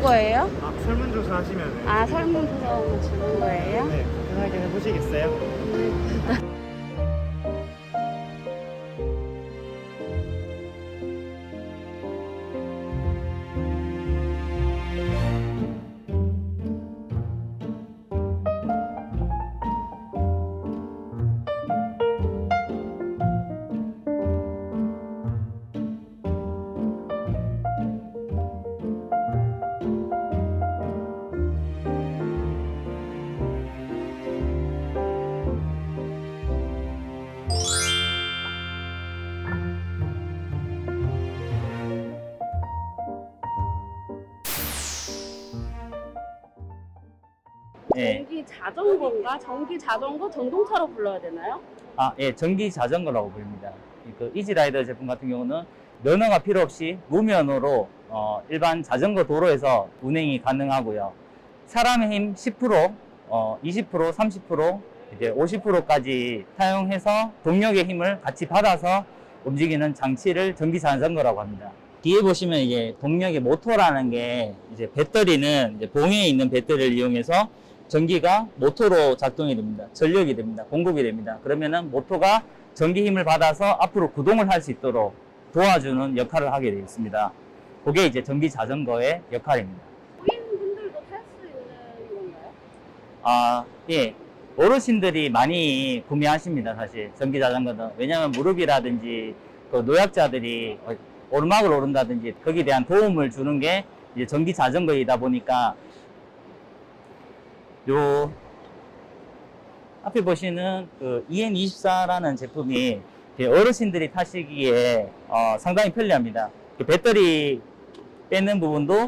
거예요? 아, 설문조사 하시면은 아 설문조사 주는 거예요? 네, 편하게 해보시겠어요? 예. 전기 자전거인가? 전기 자전거 전동차로 불러야 되나요? 아, 예, 전기 자전거라고 부릅니다. 그 이지라이더 제품 같은 경우는 면허가 필요 없이 무면허로 어, 일반 자전거 도로에서 운행이 가능하고요. 사람의 힘 10%, 어, 20%, 30%, 이제 50%까지 사용해서 동력의 힘을 같이 받아서 움직이는 장치를 전기 자전거라고 합니다. 뒤에 보시면 이게 동력의 모터라는 게 이제 배터리는 이제 봉에 있는 배터리를 이용해서 전기가 모터로 작동이 됩니다. 전력이 됩니다. 공급이 됩니다. 그러면은 모터가 전기 힘을 받아서 앞으로 구동을 할 수 있도록 도와주는 역할을 하게 되어 있습니다. 그게 이제 전기 자전거의 역할입니다. 노인분들도 탈 수 있는 건가요? 아, 예. 어르신들이 많이 구매하십니다, 사실. 전기 자전거는. 왜냐면 무릎이라든지 그 노약자들이 어, 오르막을 오른다든지 거기에 대한 도움을 주는 게 이제 전기 자전거이다 보니까 요 앞에 보시는 그 EN24라는 제품이 어르신들이 타시기에 어, 상당히 편리합니다. 그 배터리 빼는 부분도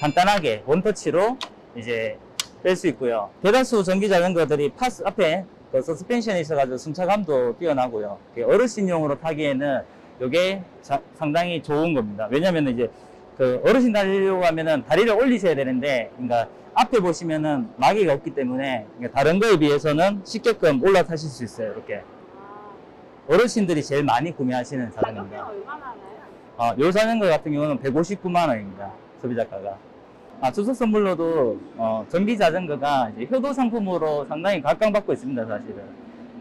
간단하게 원터치로 이제 뺄 수 있고요. 대다수 전기 자전거들이 파스 앞에 그 서스펜션이 있어가지고 승차감도 뛰어나고요. 이게 어르신용으로 타기에는 이게 상당히 좋은 겁니다. 왜냐면 이제 그 어르신 달리려고 하면은 다리를 올리셔야 되는데, 그러니까 앞에 보시면은 마개가 없기 때문에 그러니까 다른 거에 비해서는 쉽게끔 올라타실 수 있어요. 이렇게 아, 어르신들이 제일 많이 구매하시는 자전거입니다. 얼마나 하나요? 아, 요 자전거 같은 경우는 159만 원입니다. 소비자가가. 아, 추석 선물로도 어, 전기 자전거가 이제 효도 상품으로 상당히 각광받고 있습니다, 사실은.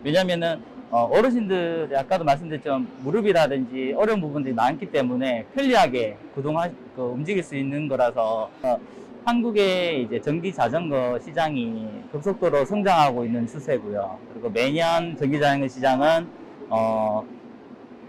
왜냐면은 어, 어르신들이 아까도 말씀드렸지만 무릎이라든지 어려운 부분들이 많기 때문에 편리하게 구동하, 그, 움직일 수 있는 거라서 어, 한국의 이제 전기 자전거 시장이 급속도로 성장하고 있는 추세고요. 그리고 매년 전기 자전거 시장은 어,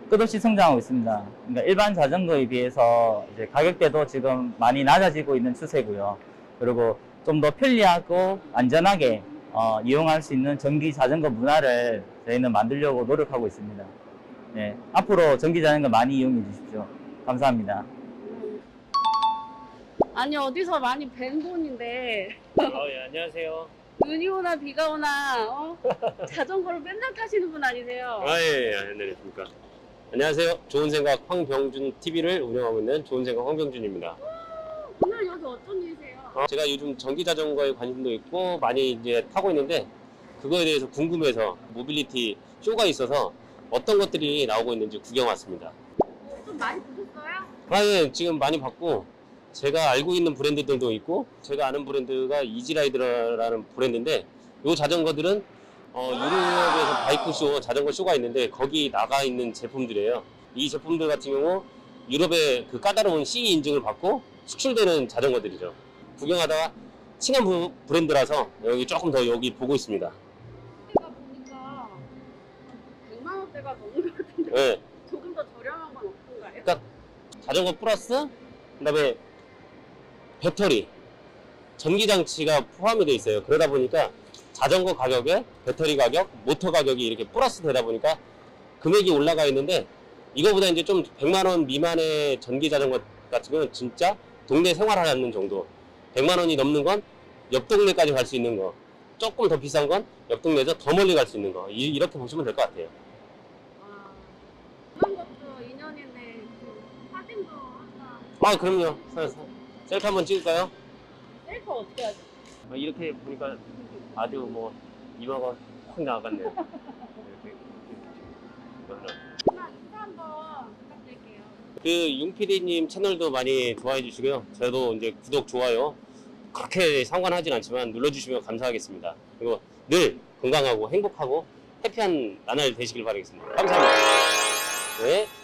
끝없이 성장하고 있습니다. 그러니까 일반 자전거에 비해서 이제 가격대도 지금 많이 낮아지고 있는 추세고요. 그리고 좀 더 편리하고 안전하게 어, 이용할 수 있는 전기 자전거 문화를 저희는 만들려고 노력하고 있습니다. 네, 앞으로 전기 자전거 많이 이용해 주십시오. 감사합니다. 아니 어디서 많이 뵌 분인데 아, 예, 안녕하세요. 눈이 오나 비가 오나 어? 자전거를 맨날 타시는 분 아니세요? 아, 예, 예, 안녕하십니까. 안녕하세요. 좋은 생각 황병준 TV를 운영하고 있는 좋은 생각 황병준입니다. 오늘 여기 어떤 일이세요? 어, 제가 요즘 전기 자전거에 관심도 있고 많이 이제 타고 있는데 그거에 대해서 궁금해서 모빌리티 쇼가 있어서 어떤 것들이 나오고 있는지 구경 왔습니다. 좀 많이 보셨어요? 아, 예, 지금 많이 봤고 제가 알고 있는 브랜드들도 있고 제가 아는 브랜드가 이지라이드라는 브랜드인데 이 자전거들은 어, 유럽에서 바이크 쇼, 자전거 쇼가 있는데 거기 나가 있는 제품들이에요. 이 제품들 같은 경우 유럽의 그 까다로운 CE 인증을 받고 수출되는 자전거들이죠. 구경하다가 칭한 부- 브랜드라서 여기 조금 더 여기 보고 있습니다. 보니까 100만 원대가 넘는 것 같은데 예, 조금 더 저렴한 건 없던가요? 그러니까 자전거 플러스 그다음에 배터리 전기 장치가 포함이 돼 있어요. 그러다 보니까 자전거 가격에 배터리 가격, 모터 가격이 이렇게 플러스 되다 보니까 금액이 올라가 있는데 이거보다 이제 좀 100만 원 미만의 전기 자전거 같은 경우는 진짜 동네 생활하는 정도. 100만 원이 넘는 건 옆 동네까지 갈 수 있는 거. 조금 더 비싼 건 옆 동네에서 더 멀리 갈 수 있는 거. 이- 이렇게 보시면 될 것 같아요. 아, 그런 것도 인연인데 그 사진도 항상 아, 그럼요. 서- 서- 셀카 한번 찍을까요? 셀카 어떻게 하죠? 아, 이렇게 보니까 아주 뭐 이마가 확 나갔네요. 이렇게. 하나 인사 한번 부탁드릴게요. 그 융PD님 채널도 많이 좋아해 주시고요. 저도 이제 구독, 좋아요 그렇게 상관하진 않지만 눌러주시면 감사하겠습니다. 그리고 늘 건강하고 행복하고 해피한 나날 되시길 바라겠습니다. 감사합니다. 네.